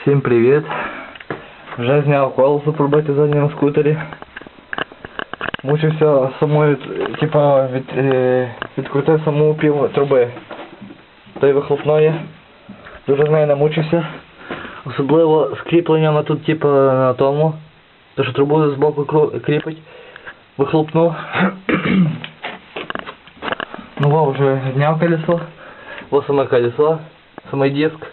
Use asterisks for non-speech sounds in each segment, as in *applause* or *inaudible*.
Всім привіт. Вже зняв колесо пробити заднє на скутері. Мучився самою, типа, від, е, відкрутив саму пів труби. Тої вихлопної. Дуже з нею намучився. Особливо з кріпленням тут, типа, на тому. То що трубу з боку кру- кріпить. Вихлопну. *coughs* ну во, вже зняв колесо. Ось саме колесо, саме диск.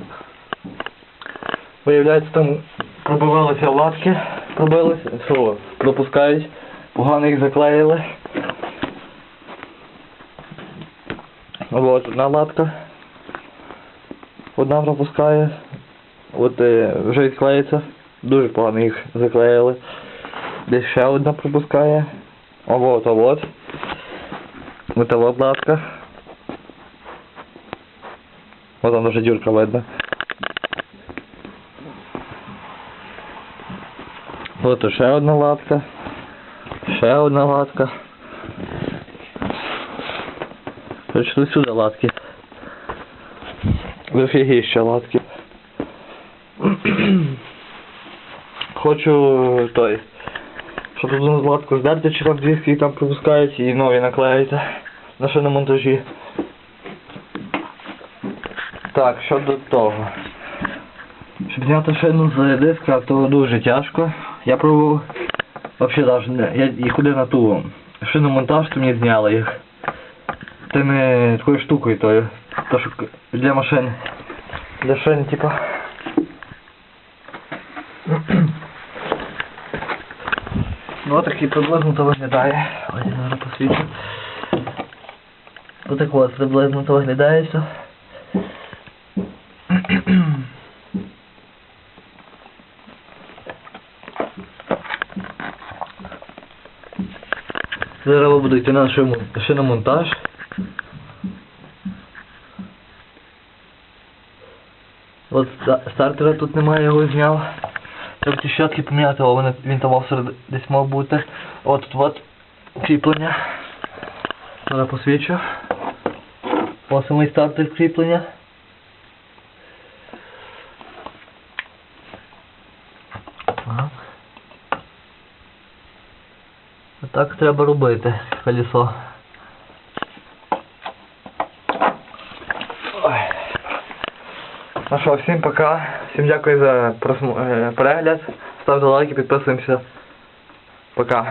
Виявляється, там пробивалися латки, пробилися, що пропускають, погано їх заклеїли. От одна латка. Одна пропускає. От е, вже відклеїться. Дуже погано їх заклеїли. Десь ще одна пропускає. А вот, а вот. Там даже дюрка видно. От ще одна латка. Ще одна латка. Прийшли сюди латки. Дофігіща латки. Хочу той. Щоб одну латку здерти, чи там дві там пропускають і нові наклеїти на шиномонтажі. Так, щодо того. Щоб зняти шину з диска, то дуже тяжко. Я пробував взагалі навіть не. Я ходив на ту шиномонтаж, то мені зняли їх. Тими такою штукою тою. То що для машин. Для шин, типа. *clears throat* Ну так і приблизно то виглядає. Ось я зараз посвічу. Отак от приблизно то виглядає все. Зараз буду йти на шину- шиномонтаж. От ста- стартера тут немає, його зняв. Треба ті щотки поміняти, але він там всеред десь мав бути. От тут от кріплення. Зараз посвічу. Ось самий стартер кріплення. Так треба робити колесо. Ой. Ну що, всім пока. Всім дякую за е, перегляд. Ставте лайки, підписуємося. Пока.